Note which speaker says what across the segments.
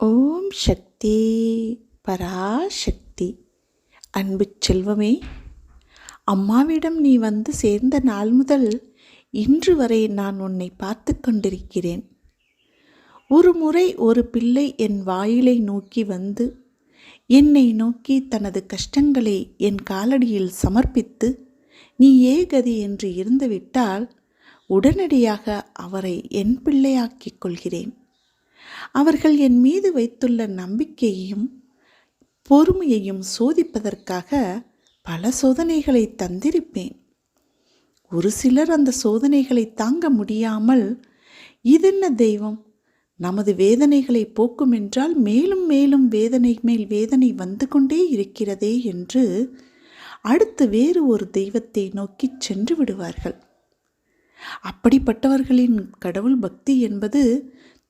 Speaker 1: ஓம் சக்தி பராசக்தி. அன்பு செல்வமே அம்மாவிடம் நீ வந்து சேர்ந்த நாள் முதல் இன்று வரை நான் உன்னை பார்த்து கொண்டிருக்கிறேன். ஒரு முறை ஒரு பிள்ளை என் வாயிலை நோக்கி வந்து என்னை நோக்கி தனது கஷ்டங்களை என் காலடியில் சமர்ப்பித்து நீ ஏ கதி என்று இருந்துவிட்டால் உடனடியாக அவரை என் பிள்ளையாக்கிக் கொள்கிறேன். அவர்கள் என் மீது வைத்துள்ள நம்பிக்கையையும் பொறுமையையும் சோதிப்பதற்காக பல சோதனைகளை தந்திருப்பேன். ஒரு சிலர் அந்த சோதனைகளை தாங்க முடியாமல் இதென்ன தெய்வம்? நமது வேதனைகளை போக்கும் என்றால் மேலும் மேலும் வேதனை மேல் வேதனை வந்து கொண்டே இருக்கிறதே என்று அடுத்து வேறு ஒரு தெய்வத்தை நோக்கி சென்று விடுவார்கள். அப்படிப்பட்டவர்களின் கடவுள் பக்தி என்பது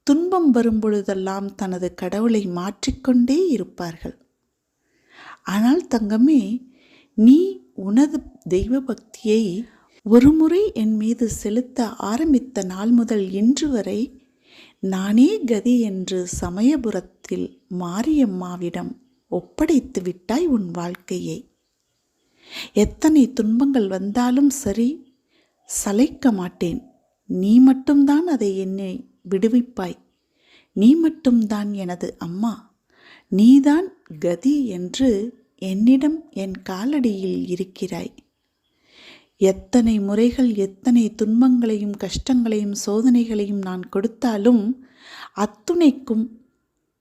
Speaker 1: துன்பம் வரும்பொழுதெல்லாம் தனது கடவுளை மாற்றிக்கொண்டே இருப்பார்கள். ஆனால் தங்கமே நீ உனது தெய்வ பக்தியை ஒருமுறை என் மீது செலுத்த ஆரம்பித்த நாள் முதல் இன்று வரை நானே கதி என்று சமயபுரத்தில் மாரியம்மாவிடம் ஒப்படைத்து விட்டாய் உன் வாழ்க்கையை. எத்தனை துன்பங்கள் வந்தாலும் சரி சளைக்க மாட்டேன். நீ மட்டும்தான் அதை என்னை விடுவிப்பாய். நீ மட்டும்தான் எனது அம்மா. நீதான் கதி என்று என்னிடம் என் காலடியில் இருக்கிறாய். எத்தனை முறைகள் எத்தனை துன்பங்களையும் கஷ்டங்களையும் சோதனைகளையும் நான் கொடுத்தாலும் அத்துணைக்கும்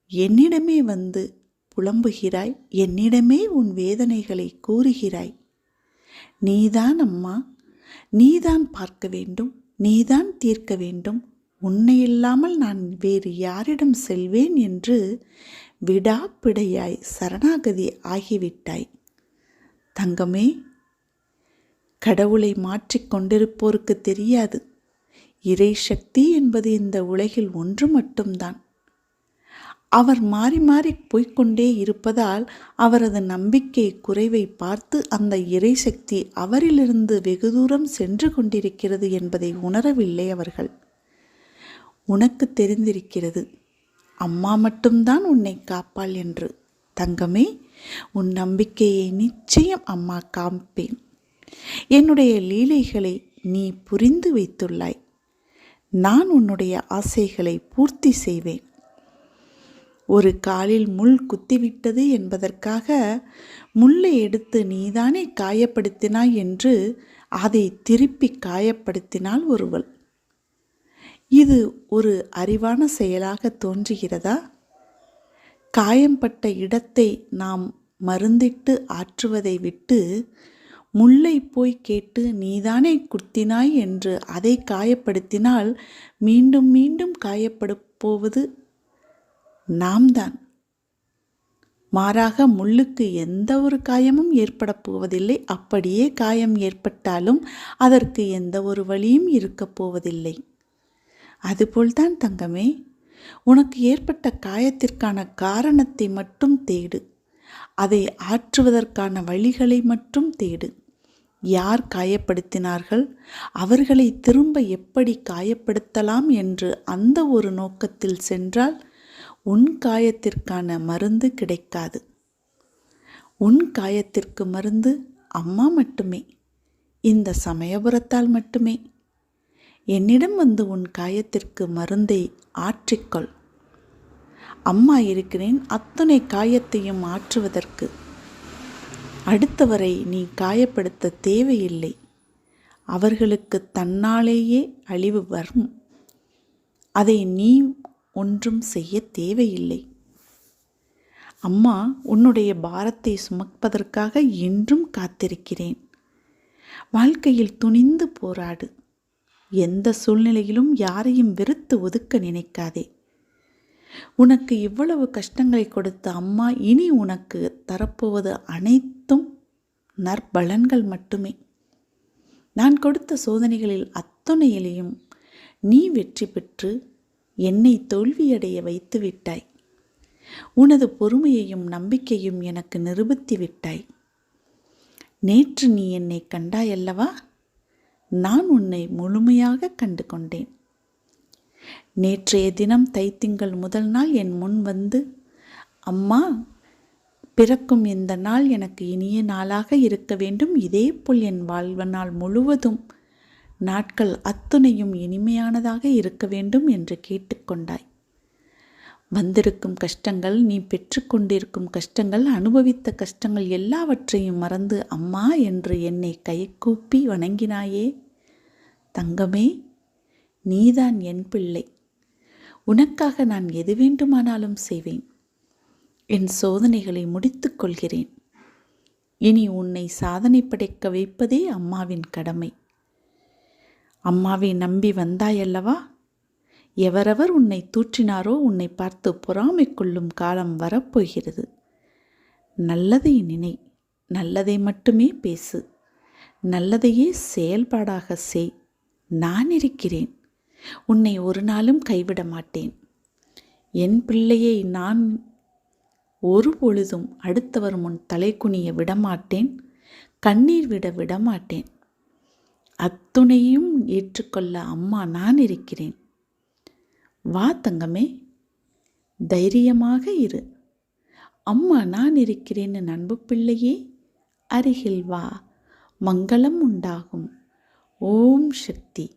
Speaker 1: என்னிடமே வந்து புலம்புகிறாய் என்னிடமே உன் வேதனைகளை கூறுகிறாய். நீதான் அம்மா. நீதான் பார்க்க வேண்டும். நீதான் தீர்க்க வேண்டும். உன்னை இல்லாமல் நான் வேறு யாரிடம் செல்வேன் என்று விடாப்பிடையாய் சரணாகதி ஆகிவிட்டாய். தங்கமே கடவுளை மாற்றிக் கொண்டிருப்போருக்கு தெரியாது. இறை சக்தி என்பது இந்த உலகில் ஒன்று மட்டும்தான். அவர் மாறி மாறி போய்கொண்டே இருப்பதால் அவரது நம்பிக்கை குறைவை பார்த்து அந்த இறைசக்தி அவரிலிருந்து வெகு தூரம் சென்று கொண்டிருக்கிறது என்பதை உணரவில்லை அவர்கள். உனக்கு தெரிந்திருக்கிறது. அம்மா மட்டும்தான் உன்னை காப்பாள் என்று. தங்கமே உன் நம்பிக்கையை நிச்சயம் அம்மா காப்பேன். என்னுடைய லீலைகளை நீ புரிந்து வைத்துள்ளாய். நான் உன்னுடைய ஆசைகளை பூர்த்தி செய்வேன். ஒரு காலில் முள் குத்திவிட்டது என்பதற்காக முள்ளை எடுத்து நீதானே காயப்படுத்தினாய் என்று அதை திருப்பி காயப்படுத்தினாள் ஒருவள். இது ஒரு அறிவான செயலாக தோன்றுகிறதா? காயம்பட்ட இடத்தை நாம் மருந்திட்டு ஆற்றுவதை விட்டு முல்லை போய் கேட்டு நீதானே குத்தினாய் என்று அதை காயப்படுத்தினால் மீண்டும் மீண்டும் காயப்பட போவது நாம் தான் மாறாக முள்ளுக்கு எந்த ஒரு காயமும் ஏற்பட போவதில்லை. அப்படியே காயம் ஏற்பட்டாலும் அதற்கு எந்த ஒரு வழியும் இருக்கப் போவதில்லை. அதுபோல்தான் தங்கமே. உனக்கு ஏற்பட்ட காயத்திற்கான காரணத்தை மட்டும் தேடு. அதை ஆற்றுவதற்கான வழிகளை மட்டும் தேடு. யார் காயப்படுத்தினார்கள்? அவர்களை திரும்ப எப்படி காயப்படுத்தலாம் என்று அந்த ஒரு நோக்கத்தில் சென்றால் உன் காயத்திற்கான மருந்து கிடைக்காது. உன் காயத்திற்கு மருந்து அம்மா மட்டுமே. இந்த சமயபுரத்தால் மட்டுமே. என்னிடம் வந்து உன் காயத்திற்கு மருந்தை ஆற்றிக்கொள். அம்மா இருக்கிறேன் அத்தனை காயத்தையும் ஆற்றுவதற்கு. அடுத்தவரை நீ காயப்படுத்த தேவையில்லை. அவர்களுக்கு தன்னாலேயே அழிவு வரும். அதை நீ ஒன்றும் செய்ய தேவையில்லை. அம்மா உன்னுடைய பாரத்தை சுமப்பதற்காக என்றும் காத்திருக்கிறேன். வாழ்க்கையில் துணிந்து போராடு. எந்த சூழ்நிலையிலும் யாரையும் வெறுத்து ஒதுக்க நினைக்காதே. உனக்கு இவ்வளவு கஷ்டங்களை கொடுத்த அம்மா இனி உனக்கு தரப்போவது அனைத்தும் நற்பலன்கள் மட்டுமே. நான் கொடுத்த சோதனைகளில் அத்தனையிலையும் நீ வெற்றி பெற்று என்னை தோல்வியடைய வைத்து விட்டாய். உனது பொறுமையையும் நம்பிக்கையும் எனக்கு நிரூபித்து விட்டாய். நேற்று நீ என்னை கண்டாயல்லவா? நான் உன்னை முழுமையாக கண்டு கொண்டேன் நேற்றைய தினம் தைத்திங்கள் முதல் நாள் என் முன் வந்து அம்மா பிறக்கும் இந்த நாள் எனக்கு இனிய நாளாக இருக்க வேண்டும். இதேபோல் என் வாழ்வநாள் முழுவதும் நாட்கள் அத்துணையும் இனிமையானதாக இருக்க வேண்டும் என்று கேட்டுக்கொண்டாய் வந்திருக்கும் கஷ்டங்கள் நீ பெற்றுக்கொண்டிருக்கும் கஷ்டங்கள் அனுபவித்த கஷ்டங்கள் எல்லாவற்றையும் மறந்து அம்மா என்று என்னை கைகூப்பி வணங்கினாயே. தங்கமே நீதான் என் பிள்ளை. உனக்காக நான் எது வேண்டுமானாலும் செய்வேன். என் சோதனைகளை முடித்துக் கொள்கிறேன். இனி உன்னை சாதனை படைக்க வைப்பதே அம்மாவின் கடமை. அம்மாவை நம்பி வந்தாயல்லவா? எவரவர் உன்னை தூற்றினாரோ உன்னை பார்த்து பொறாமை கொள்ளும் காலம் வரப்போகிறது. நல்லதை நினை நல்லதை மட்டுமே பேசு. நல்லதையே செயல்பாடாக செய். நான் இருக்கிறேன். உன்னை ஒரு நாளும் கைவிட மாட்டேன். என் பிள்ளையை நான் ஒரு பொழுதும் அடுத்தவர் முன் தலை குனிய விடமாட்டேன். கண்ணீர் விட விடமாட்டேன். அத்துணையும் ஏற்றுக்கொள்ள அம்மா நான் இருக்கிறேன். வா தங்கமே தைரியமாக இரு. அம்மா நான் இருக்கிறேன்னு நண்பு பிள்ளையே அருகில் வா மங்களம் உண்டாகும். ஓம் சக்தி.